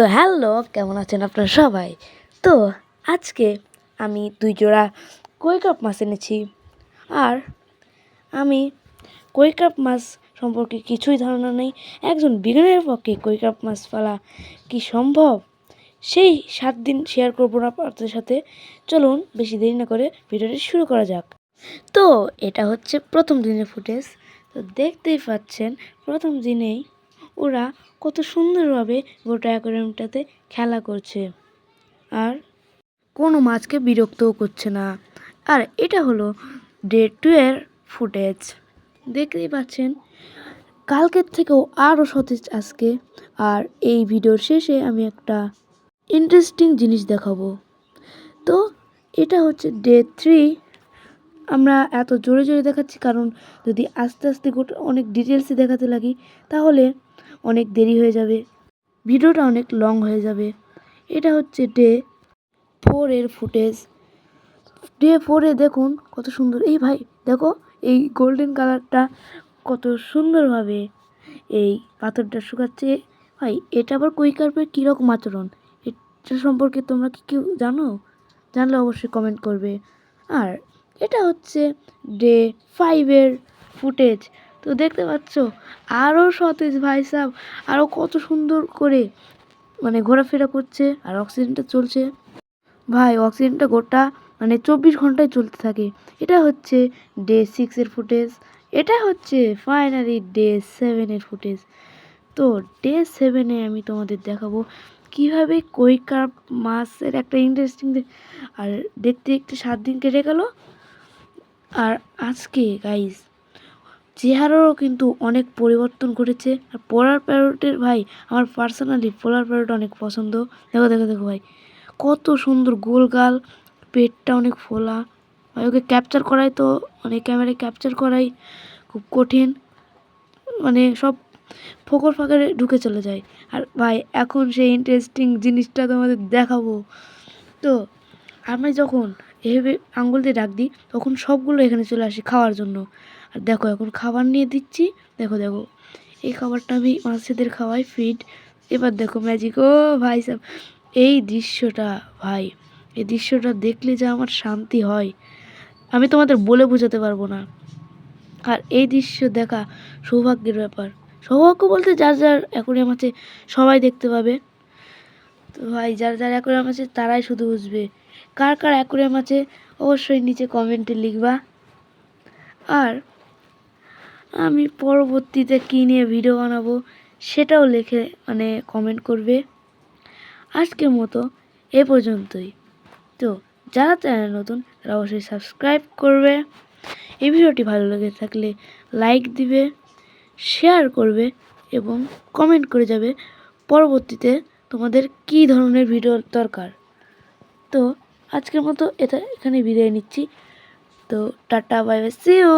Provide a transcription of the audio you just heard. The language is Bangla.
তো হ্যালো, কেমন আছেন আপনারা সবাই? তো আজকে আমি দুই জোড়া কই কাপ মাছ এনেছি। আর আমি কই কাপ মাছ সম্পর্কে কিছুই ধারণা নেই। একজন বিজ্ঞানের পক্ষে কই কাপ মাছ ফেলা কি সম্ভব? সেই সাত দিন শেয়ার করব না আপনাদের সাথে। চলুন বেশি দেরি না করে ভিডিওটি শুরু করা যাক। তো এটা হচ্ছে প্রথম দিনের ফুটেজ। তো দেখতেই পাচ্ছেন, প্রথম দিনেই ওরা কত সুন্দরভাবে গোটা অ্যাকোয়ারিয়ামটাতে খেলা করছে। আর কোনো মাছকে বিরক্তও করছে না। আর এটা হলো ডে টু এর ফুটেজ। দেখতেই পাচ্ছেন, কালকের থেকেও আরও সতেজ আজকে। আর এই ভিডিওর শেষে আমি একটা ইন্টারেস্টিং জিনিস দেখাবো। তো এটা হচ্ছে ডে থ্রি। আমরা এত জোরে জোরে দেখাচ্ছি, কারণ যদি আস্তে আস্তে গোটা অনেক ডিটেলসে দেখাতে লাগি, তাহলে অনেক দেরি হয়ে যাবে। ভিডিওটা অনেক লং হয়ে যাবে। এটা হচ্ছে ডে ফোর এর ফুটেজ ডে ফোরে দেখুন কত সুন্দর। এই ভাই, দেখো, এই গোল্ডেন কালারটা কত সুন্দরভাবে এই পাথরটা শুকাচ্ছে। ভাই, এটা আবার কই কার্পের কীরকম আচরণ? এটা সম্পর্কে তোমরা কি কেউ জানো? জানলে অবশ্যই কমেন্ট করবে। আর এটা হচ্ছে ডে ফাইভের ফুটেজ তো দেখতে পাচ্ছ? আরও সতেজ ভাই সাহ আরও কত সুন্দর করে মানে ঘোরাফেরা করছে আর অক্সিজেনটা চলছে। ভাই, অক্সিজেনটা গোটা মানে চব্বিশ ঘন্টায় চলতে থাকে। এটা হচ্ছে ডে সিক্সের ফুটেজ, এটা হচ্ছে ফাইনালি ডে সেভেনের ফুটেজ। তো ডে সেভেনে আমি তোমাদের দেখাবো কীভাবে কই কার্প মাছের একটা ইন্টারেস্টিং আর দেখতে দেখতে সাত দিন কেটে গেল আর আজকে গাইস চেহারারও কিন্তু অনেক পরিবর্তন ঘটেছে। আর পোলার প্যারোটের ভাই, আমার পার্সোনালি পোলার প্যারোট অনেক পছন্দ। দেখো দেখো দেখো ভাই, কত সুন্দর গোল গাল, পেটটা অনেক ফোলা। ভাই, ওকে ক্যাপচার করাই তো মানে ক্যামেরায় ক্যাপচার করাই খুব কঠিন। মানে সব ফোকর ফাঁকরে ঢুকে চলে যায়। আর ভাই, এখন সেই ইন্টারেস্টিং জিনিসটা তোমাদের দেখাবো। তো আমি যখন এভাবে আঙ্গুল দিয়ে ডাক দিই, তখন সবগুলো এখানে চলে আসে খাওয়ার জন্য। আর দেখো, এখন খাবার নিয়ে দিচ্ছি। দেখো দেখো, এই খাবারটা আমি মাছেদের খাওয়াই ফিড এবার দেখো ম্যাজিক ও ভাই সাহেব এই দৃশ্যটা, ভাই, এই দৃশ্যটা দেখলে যে আমার শান্তি হয়। আমি তোমাদের বলে বোঝাতে পারব না। আর এই দৃশ্য দেখা সৌভাগ্যের ব্যাপার। সৌভাগ্য বলতে যার যার অ্যাকোরিয়াম আছে সবাই দেখতে পাবে। ভাই, যারা, যার অ্যাকোরিয়াম আছে তারাই শুধু বুঝবে। কার কার অ্যাকোরিয়াম আছে অবশ্যই নিচে কমেন্টে লিখবা। আর আমি পরবর্তীতে কী নিয়ে ভিডিও বানাবো সেটাও লিখে মানে কমেন্ট করবে। আজকের মতো এ পর্যন্তই। তো যারা চ্যানেল নতুন, তারা অবশ্যই সাবস্ক্রাইব করবে। এই ভিডিওটি ভালো লেগে থাকলে লাইক দিবে, শেয়ার করবে এবং কমেন্ট করে যাবে। পরবর্তীতে তোমাদের কি ধরনের ভিডিও দরকার? তো আজকের মতো এটা এখানে বিদায় নিচ্ছি। তো tata bye bye see you